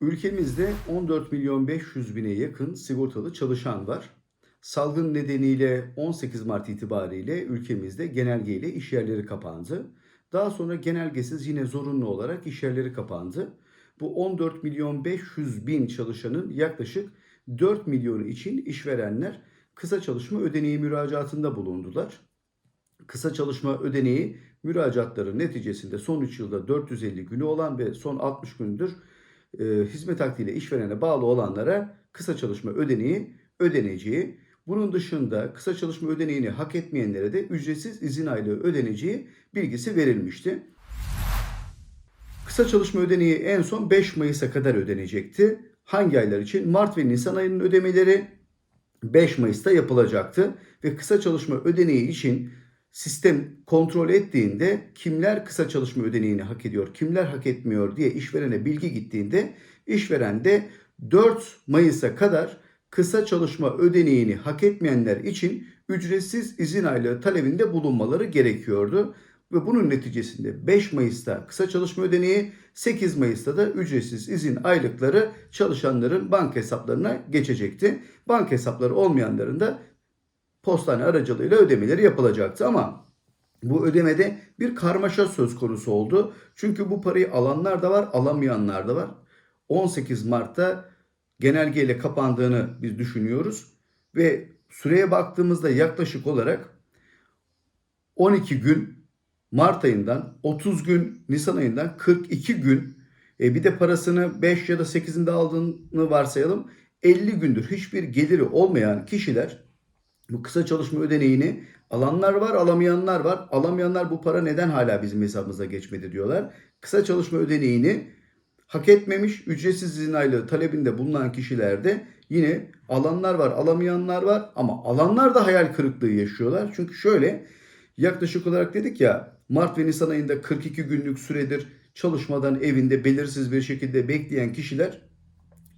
Ülkemizde 14 milyon 500 bine yakın sigortalı çalışan var. Salgın nedeniyle 18 Mart itibariyle ülkemizde genelgeyle iş yerleri kapandı. Daha sonra genelgesiz yine zorunlu olarak iş yerleri kapandı. Bu 14 milyon 500 bin çalışanın yaklaşık 4 milyonu için işverenler kısa çalışma ödeneği müracaatında bulundular. Kısa çalışma ödeneği müracaatları neticesinde son 3 yılda 450 günü olan ve son 60 gündür e, hizmet akdiyle işverene bağlı olanlara kısa çalışma ödeneği ödeneceği. Bunun dışında kısa çalışma ödeneğini hak etmeyenlere de ücretsiz izin aylığı ödeneceği bilgisi verilmişti. Kısa çalışma ödeneği en son 5 Mayıs'a kadar ödenecekti. Hangi aylar için? Mart ve Nisan ayının ödemeleri 5 Mayıs'ta yapılacaktı ve kısa çalışma ödeneği için sistem kontrol ettiğinde kimler kısa çalışma ödeneğini hak ediyor, kimler hak etmiyor diye işverene bilgi gittiğinde işveren de 4 Mayıs'a kadar kısa çalışma ödeneğini hak etmeyenler için ücretsiz izin aylığı talebinde bulunmaları gerekiyordu. Ve bunun neticesinde 5 Mayıs'ta kısa çalışma ödeneği, 8 Mayıs'ta da ücretsiz izin aylıkları çalışanların banka hesaplarına geçecekti. Banka hesapları olmayanların da postane aracılığıyla ödemeleri yapılacaktı ama bu ödemede bir karmaşa söz konusu oldu. Çünkü bu parayı alanlar da var, alamayanlar da var. 18 Mart'ta genelgeyle kapandığını biz düşünüyoruz ve süreye baktığımızda yaklaşık olarak 12 gün Mart ayından 30 gün Nisan ayından 42 gün e bir de parasını 5 ya da 8'inde aldığını varsayalım 50 gündür hiçbir geliri olmayan kişiler bu kısa çalışma ödeneğini alanlar var, alamayanlar var. Alamayanlar bu para neden hala bizim hesabımıza geçmedi diyorlar. Kısa çalışma ödeneğini hak etmemiş, ücretsiz izin aylığı talebinde bulunan kişilerde yine alanlar var, alamayanlar var ama alanlar da hayal kırıklığı yaşıyorlar. Çünkü şöyle yaklaşık olarak dedik ya Mart ve Nisan ayında 42 günlük süredir çalışmadan evinde belirsiz bir şekilde bekleyen kişiler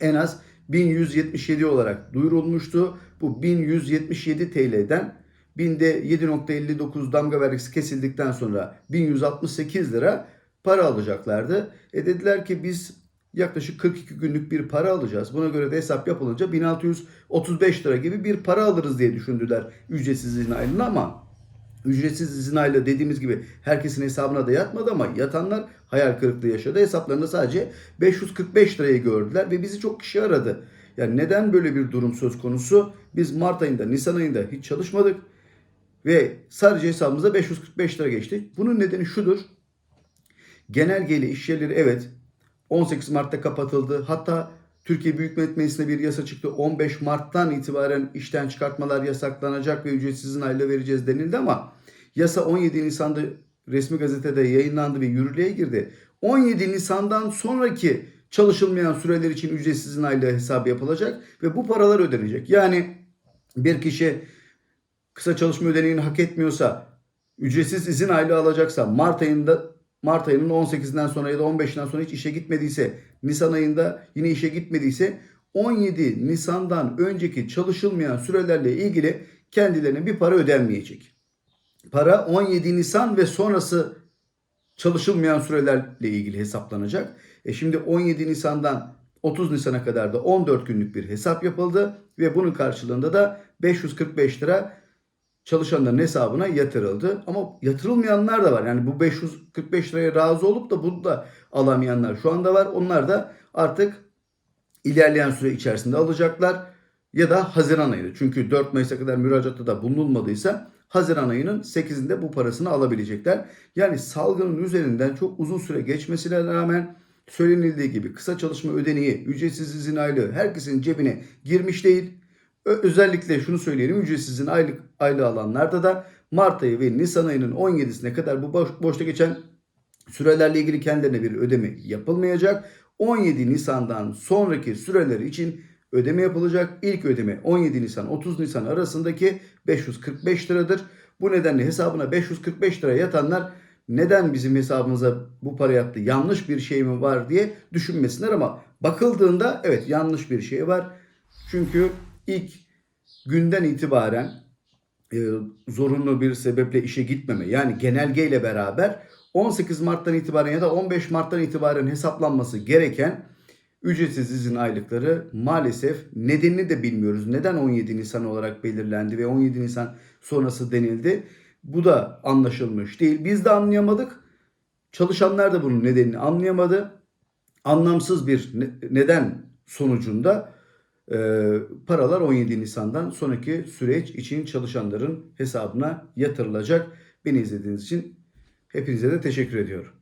en az 1177 olarak duyurulmuştu. Bu 1177 TL'den binde 7.59 damga vergisi kesildikten sonra 1168 lira para alacaklardı. E dediler ki biz yaklaşık 42 günlük bir para alacağız. Buna göre de hesap yapılınca 1635 lira gibi bir para alırız diye düşündüler ücretsiz izin ama ücretsiz izin aylığı dediğimiz gibi herkesin hesabına da yatmadı ama yatanlar hayal kırıklığı yaşadı. Hesaplarında sadece 545 lirayı gördüler ve bizi çok kişi aradı. Yani neden böyle bir durum söz konusu? Biz Mart ayında, Nisan ayında hiç çalışmadık ve sadece hesabımıza 545 lira geçti. Bunun nedeni şudur. Genelgeyle iş yerleri evet 18 Mart'ta kapatıldı. Hatta Türkiye Büyük Millet Meclisi'ne bir yasa çıktı. 15 Mart'tan itibaren işten çıkartmalar yasaklanacak ve ücretsiz aylığı vereceğiz denildi ama yasa 17 Nisan'da resmi gazetede yayınlandı ve yürürlüğe girdi. 17 Nisan'dan sonraki çalışılmayan süreler için ücretsiz aylığı hesabı yapılacak ve bu paralar ödenecek. Yani bir kişi kısa çalışma ödeneğini hak etmiyorsa, ücretsiz izin aylığı alacaksa Mart ayında Mart ayının 18'inden sonra ya da 15'inden sonra hiç işe gitmediyse, Nisan ayında yine işe gitmediyse 17 Nisan'dan önceki çalışılmayan sürelerle ilgili kendilerine bir para ödenmeyecek. Para 17 Nisan ve sonrası çalışılmayan sürelerle ilgili hesaplanacak. E şimdi 17 Nisan'dan 30 Nisan'a kadar da 14 günlük bir hesap yapıldı ve bunun karşılığında da 545 lira çalışanların hesabına yatırıldı. Ama yatırılmayanlar da var. Yani bu 545 liraya razı olup da bunu da alamayanlar şu anda var. Onlar da artık ilerleyen süre içerisinde alacaklar. Ya da Haziran ayında. Çünkü 4 Mayıs'a kadar müracaatta da bulunulmadıysa Haziran ayının 8'inde bu parasını alabilecekler. Yani salgının üzerinden çok uzun süre geçmesine rağmen söylenildiği gibi kısa çalışma ödeneği, ücretsiz izin aylığı herkesin cebine girmiş değil. Özellikle şunu söyleyelim ücretsiz izin aylık aylığı alanlarda da Mart ayı ve Nisan ayının 17'sine kadar bu boş, boşta geçen sürelerle ilgili kendilerine bir ödeme yapılmayacak. 17 Nisan'dan sonraki süreler için ödeme yapılacak. İlk ödeme 17 Nisan 30 Nisan arasındaki 545 liradır. Bu nedenle hesabına 545 lira yatanlar neden bizim hesabımıza bu para yattı yanlış bir şey mi var diye düşünmesinler ama bakıldığında evet yanlış bir şey var. Çünkü ilk günden itibaren e, zorunlu bir sebeple işe gitmeme yani genelgeyle beraber 18 Mart'tan itibaren ya da 15 Mart'tan itibaren hesaplanması gereken Ücretsiz izin aylıkları maalesef nedenini de bilmiyoruz. Neden 17 Nisan olarak belirlendi ve 17 Nisan sonrası denildi? Bu da anlaşılmış değil. Biz de anlayamadık. Çalışanlar da bunun nedenini anlayamadı. Anlamsız bir ne- neden sonucunda paralar 17 Nisan'dan sonraki süreç için çalışanların hesabına yatırılacak. Beni izlediğiniz için hepinize de teşekkür ediyorum.